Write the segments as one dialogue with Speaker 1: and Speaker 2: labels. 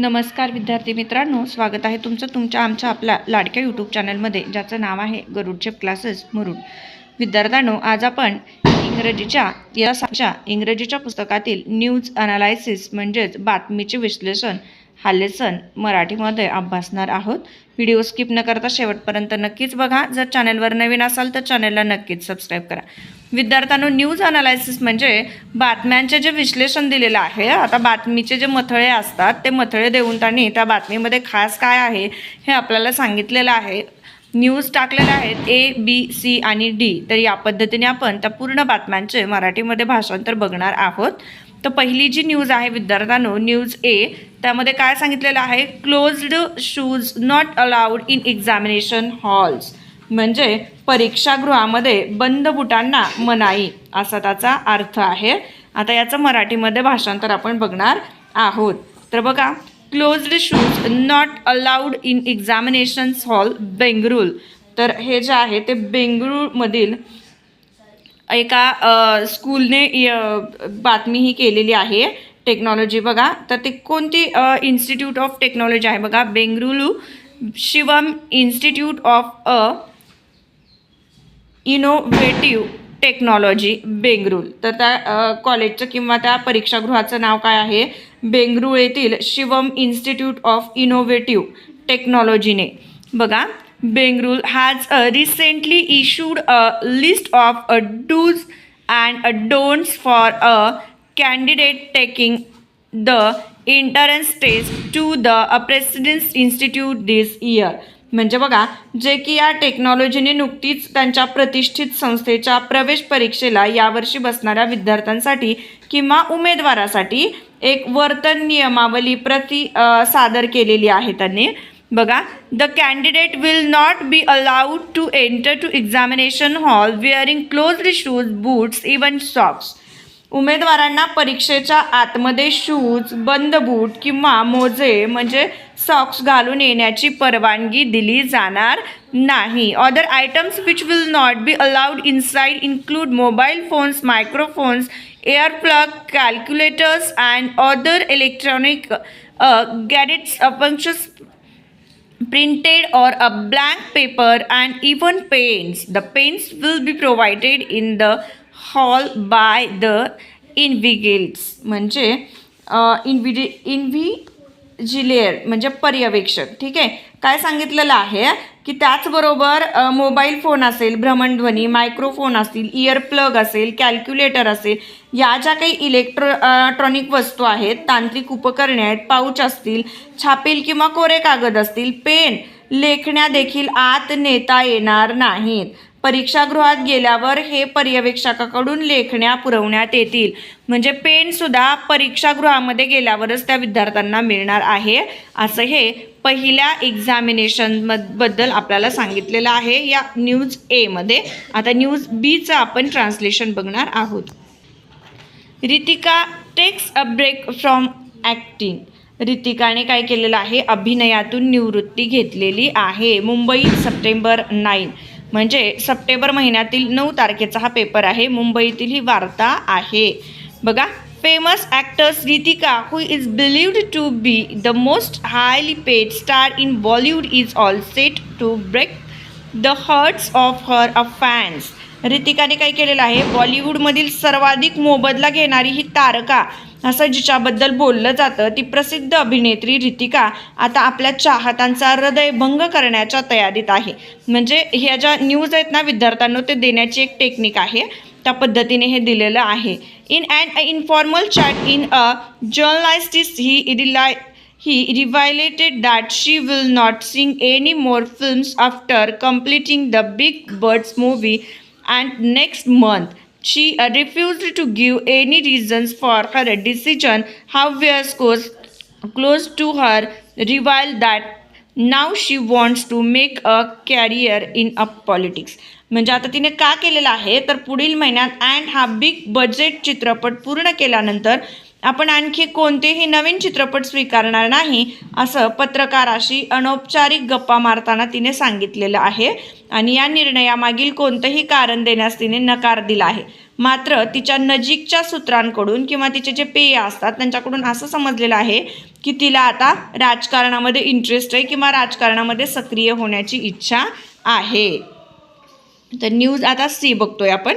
Speaker 1: नमस्कार विद्यार्थी मित्रांनो स्वागत आहे तुमचं तुमच्या आमच्या आपल्या लाडक्या यूट्यूब चॅनलमध्ये ज्याचं नाव आहे गरुडचेप क्लासेस मुरुड. विद्यार्थ्यांनो आज आपण इंग्रजीच्या इतिहासाच्या इंग्रजीच्या पुस्तकातील न्यूज अनालायसिस म्हणजेच बातमीचे विश्लेषण हा लेसन मराठीमध्ये अभ्यासणार आहोत. व्हिडिओ स्किप न करता शेवटपर्यंत नक्कीच बघा. जर चॅनलवर नवीन असाल तर चॅनलला नक्कीच सबस्क्राईब करा. विद्यार्थ्यांनो न्यूज अनालायसिस म्हणजे बातम्यांचे जे विश्लेषण दिलेलं आहे आता बातमीचे जे मथळे असतात ते मथळे देऊन त्यांनी त्या बातमीमध्ये खास काय आहे हे आपल्याला सांगितलेलं आहे. न्यूज टाकलेल्या आहेत ए बी सी आणि डी तर या पद्धतीने आपण त्या पूर्ण बातम्यांचे मराठीमध्ये भाषांतर बघणार आहोत. तर पहिली जी न्यूज आहे विद्यार्थ्यांनो न्यूज ए त्यामध्ये काय सांगितलेलं आहे? Closed shoes not allowed in examination halls म्हणजे परीक्षागृहामध्ये बंद बुटांना मनाई असा त्याचा अर्थ आहे. आता याचं मराठीमध्ये भाषांतर आपण बघणार आहोत. तर बघा closed shoes not allowed in examinations hall Bengaluru तर हे जे आहे ते बेंगळूरमधील एका स्कूलने य- बातमी ही केलेली आहे टेक्नॉलॉजी बघा तर ते कोणती इन्स्टिट्यूट ऑफ टेक्नॉलॉजी आहे बघा? Bengaluru Shivam institute of a innovative technology Bengaluru. तर त्या कॉलेजचं किंवा त्या परीक्षागृहाचं नाव काय आहे? बेंगळुरू येथील शिवम इन्स्टिट्यूट ऑफ इनोव्हेटिव्ह टेक्नॉलॉजीने बघा Bengaluru has recently issued a list of a dos and a don'ts for a candidate taking the entrance test to the presidents institute this year म्हणजे बघा जे की या टेक्नॉलॉजीने नुकतीच त्यांच्या प्रतिष्ठित संस्थेच्या प्रवेश परीक्षेला यावर्षी बसणाऱ्या विद्यार्थ्यांसाठी किंवा उमेदवारासाठी एक वर्तन नियमावली प्रति सादर केलेली आहे त्यांनी. बघा the candidate will not be allowed to enter to examination hall wearing closely shoes boots even socks उमेदवारांना परीक्षेच्या आतमध्ये शूज बंद बूट किंवा मोजे म्हणजे सॉक्स घालून येण्याची परवानगी दिली जाणार नाही. Other items which will not be allowed inside include mobile phones microphones air plug calculators and other electronic gadgets functions printed or a blank paper and even paints. The paints will be provided in the hall by the invigilators म्हणजे इन्व्हिडि इन्व्हिजिलेअर म्हणजे पर्यवेक्षक ठीक आहे काय सांगितलेलं आहे की त्याचबरोबर मोबाईल फोन असेल भ्रमणध्वनी मायक्रोफोन असतील इयर प्लग असेल कॅल्क्युलेटर असेल या ज्या काही इलेक्ट्रो इलेक्ट्रॉनिक वस्तू आहेत तांत्रिक उपकरणे आहेत पाऊच असतील छापील किंवा कोरे कागद असतील पेन लेखण्या देखील आत नेता येणार नाहीत. परीक्षागृहात गेल्यावर हे पर्यवेक्षकाकडून लेखण्या पुरवण्यात येतील. म्हणजे पेनसुद्धा परीक्षागृहामध्ये गेल्यावरच त्या विद्यार्थ्यांना मिळणार आहे असं हे पहिल्या एक्झामिनेशनबद्दल आपल्याला सांगितलेलं आहे. या न्यूज एमध्ये आता न्यूज बीचं आपण ट्रान्सलेशन बघणार आहोत. Ritika takes a break from acting रितिकाने काय केलेलं आहे? अभिनयातून निवृत्ती घेतलेली आहे. मुंबई सप्टेंबर नाईन म्हणजे सप्टेंबर महिन्यातील नऊ तारखेचा हा पेपर आहे. मुंबईतील ही वार्ता आहे. बघा famous actors Ritika who is believed to be the most highly paid star in Bollywood is all set to break the hearts of her a fans रितिकाने काय केलेलं आहे? बॉलिवूडमधील सर्वाधिक मोबदला घेणारी ही तारका असं जिच्याबद्दल बोललं जातं ती प्रसिद्ध अभिनेत्री रितिका आता आपल्या चाहतांचा हृदय भंग करण्याच्या तयारीत आहे. म्हणजे ह्या ज्या न्यूज आहेत ना विद्यार्थ्यांना ते देण्याची एक टेक्निक आहे. त्या पद्धतीने हे दिलेलं आहे. In and informal chat in a journalist he rely he revealed that she will not sing any more films after completing the big birds movie and next month She refused to give any reasons for her decision. However, scores close to her revealed that now she wants to make a career in a politics. म्हणजे आता तिने का केलेलं आहे तर पुढील महिन्यात and हा बिग बजेट चित्रपट पूर्ण केल्यानंतर आपण आणखी कोणतेही नवीन चित्रपट स्वीकारणार नाही असं पत्रकाराशी अनौपचारिक गप्पा मारताना तिने सांगितलेलं आहे आणि या निर्णयामागील कोणतंही कारण देण्यास तिने नकार दिला आहे. मात्र तिच्या नजीकच्या सूत्रांकडून किंवा तिचे जे पेय असतात त्यांच्याकडून असं समजलेलं आहे की तिला आता राजकारणामध्ये इंटरेस्ट आहे किंवा राजकारणामध्ये सक्रिय होण्याची इच्छा आहे. तर न्यूज आता सी बघतोय आपण.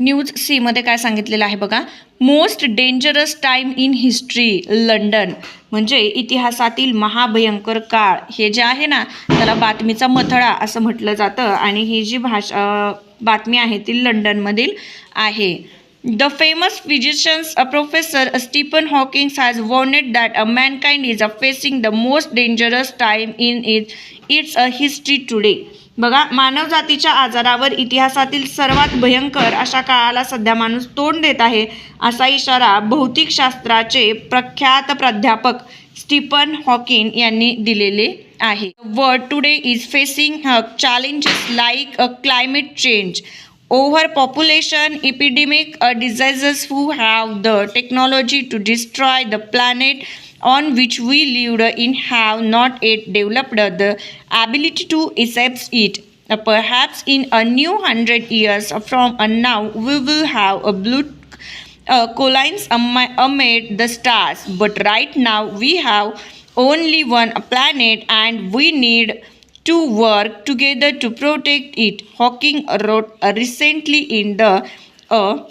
Speaker 1: न्यूज सीमध्ये काय सांगितलेलं आहे बघा. Most dangerous time in history London म्हणजे इतिहासातील महाभयंकर काळ. हे जे आहे ना त्याला बातमीचा मथळा असं म्हटलं जातं आणि ही जी भाषा बातमी आहे ती लंडनमधील आहे. The famous physicians a professor Stephen Hawkings has warned that a mankind is a facing the most dangerous time in it it's a history today बघा मानवजातीच्या आजारावर इतिहासातील सर्वात भयंकर अशा काळाला सध्या माणूस तोंड देत आहे असा इशारा भौतिकशास्त्राचे प्रख्यात प्राध्यापक स्टीफन हॉकिन यांनी दिलेले आहे. World today is facing challenges like a climate change over population epidemic diseases who have the technology to destroy the planet on which we lived in have not yet developed the ability to accept it. Perhaps in a new hundred years from now, we will have a blue uh, collines amid the stars. But right now, we have only one planet and we need to work together to protect it. Hawking wrote recently in the uh,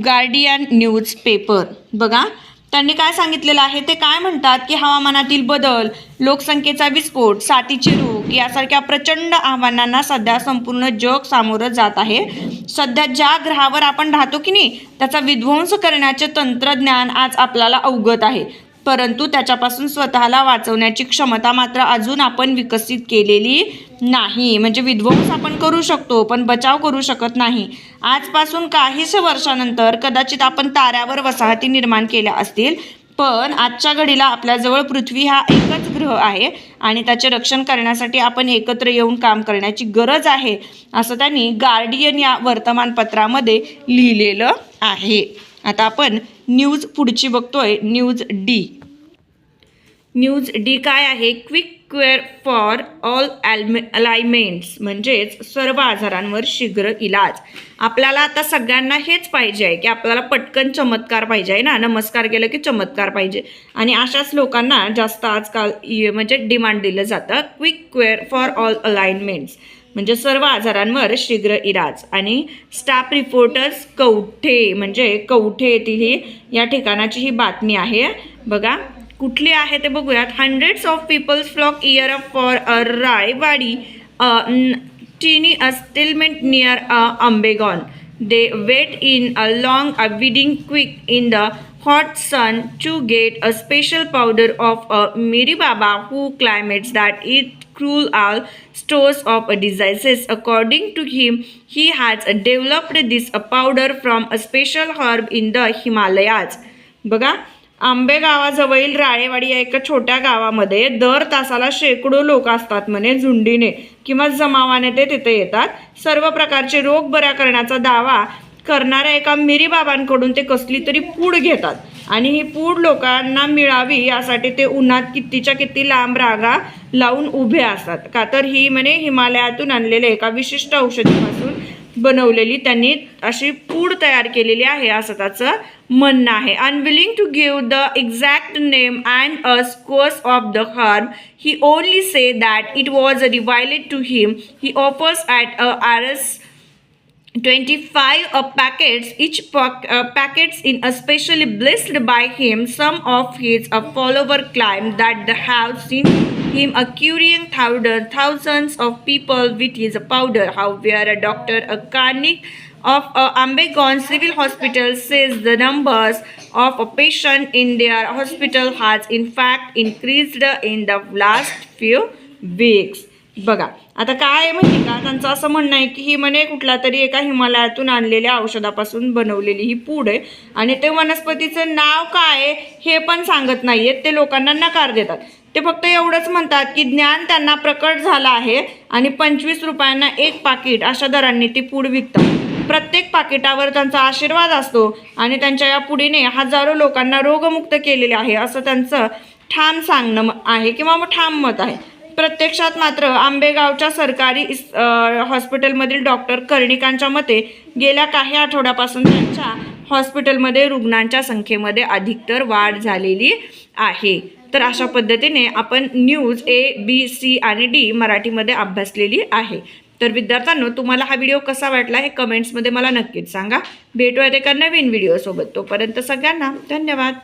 Speaker 1: Guardian newspaper. बघा त्यांनी काय सांगितलेलं आहे? ते काय म्हणतात की हवामानातील बदल लोकसंख्येचा विस्फोट साथीचे रोग यासारख्या प्रचंड आव्हानांना सध्या संपूर्ण जग सामोरं जात आहे. सध्या ज्या ग्रहावर आपण राहतो की नाही त्याचा विध्वंस करण्याचे तंत्रज्ञान आज आपल्याला अवगत आहे. परंतु त्याच्यापासून स्वतःला वाचवण्याची क्षमता मात्र अजून आपण विकसित केलेली नाही. म्हणजे विध्वंस आपण करू शकतो पण बचाव करू शकत नाही. आजपासून काहीशे वर्षानंतर कदाचित आपण ताऱ्यावर वसाहती निर्माण केल्या असतील पण आजच्या घडीला आपल्याजवळ पृथ्वी हा एकच ग्रह आहे आणि त्याचे रक्षण करण्यासाठी आपण एकत्र येऊन काम करण्याची गरज आहे असं त्यांनी गार्डियन या वर्तमानपत्रामध्ये लिहिलेलं आहे. आता आपण न्यूज पुढची बघतोय. News D. न्यूज डी काय आहे? क्विक क्वेअर फॉर ऑल ॲलमे अलायमेंट्स म्हणजेच सर्व आजारांवर शीघ्र इलाज. आपल्याला आता सगळ्यांना हेच पाहिजे आहे की आपल्याला पटकन चमत्कार पाहिजे आहे ना? नमस्कार केलं की चमत्कार पाहिजे. आणि अशाच लोकांना जास्त आजकाल म्हणजे डिमांड दिलं जातं. Quick cure for all ailments. म्हणजे सर्व आजारांवर शीघ्र इलाज. आणि स्टाफ रिपोर्टर्स कवठे म्हणजे कवठे येथील ही या ठिकाणाची ही बातमी आहे. बघा कुठली आहे ते बघूयात. Hundreds of peoples flock here up for a Raiwadi tiny a settlement near a Ambegaon they wait in a long a winding queue in the hot sun to get a special powder of a Miribaba who claims that it cruel all stores of diseases. According to him, he has developed this powder from a special herb in the Himalayas. बघा आंबे गावाजवळील राळेवाडी या एका छोट्या गावामध्ये दर तासाला शेकडो लोक असतात म्हणे झुंडीने किंवा जमावाने ते तिथे येतात सर्व प्रकारचे रोग बरा करण्याचा दावा करणाऱ्या एका मिरीबाबांकडून ते कसली तरी पूड घेतात. आणि ही पूड लोकांना मिळावी यासाठी ते उन्हात कितीच्या किती लांब रागा लावून उभे असतात. का तर ही म्हणे हिमालयातून आणलेल्या एका विशिष्ट औषधीपासून बनवलेली त्यांनी अशी पूड तयार केलेली आहे असं त्याचं म्हणणं आहे. Unwilling to give the exact name and a course of the herb he only say that it was a revealed to him he offers at a R S 25 uh, packets each pack, uh, packets in especially blessed by him. Some of his uh, follower claim that they have seen him curing thousands of people with his powder. However a doctor a carnic of uh, Ambegon Civil Hospital says the numbers of a patient in their hospital has in fact increased in the last few weeks बघा आता काय आहे माहिती का? त्यांचं असं म्हणणं आहे की ही म्हणे कुठला तरी एका हिमालयातून आणलेल्या औषधापासून बनवलेली ही पूड आहे. आणि ते वनस्पतीचं नाव काय आहे हे पण सांगत नाही आहेत ते लोकांना नकार देतात. ते फक्त एवढंच म्हणतात की ज्ञान त्यांना प्रकट झालं आहे आणि पंचवीस रुपयांना एक पाकिट अशा दरांनी ती पूड विकतात. प्रत्येक पाकिटावर त्यांचा आशीर्वाद असतो आणि त्यांच्या या पुडीने हजारो लोकांना रोगमुक्त केलेले आहे असं त्यांचं ठाम सांगणं म- आहे किंवा मग ठाम मत आहे. प्रत्यक्षात मात्र आंबेगावच्या सरकारी हॉस्पिटलमधील डॉक्टर कर्णिकांच्या मते गेल्या काही आठवड्यापासून त्यांच्या हॉस्पिटलमध्ये रुग्णांच्या संख्येमध्ये अधिकतर वाढ झालेली आहे. तर अशा पद्धतीने आपण न्यूज ए बी सी आणि डी मराठीमध्ये अभ्यासलेली आहे. तर विद्यार्थ्यांनो तुम्हाला हा व्हिडिओ कसा वाटला हे कमेंट्समध्ये मला नक्कीच सांगा. भेटूयात एका नवीन व्हिडिओसोबत. तोपर्यंत सगळ्यांना धन्यवाद.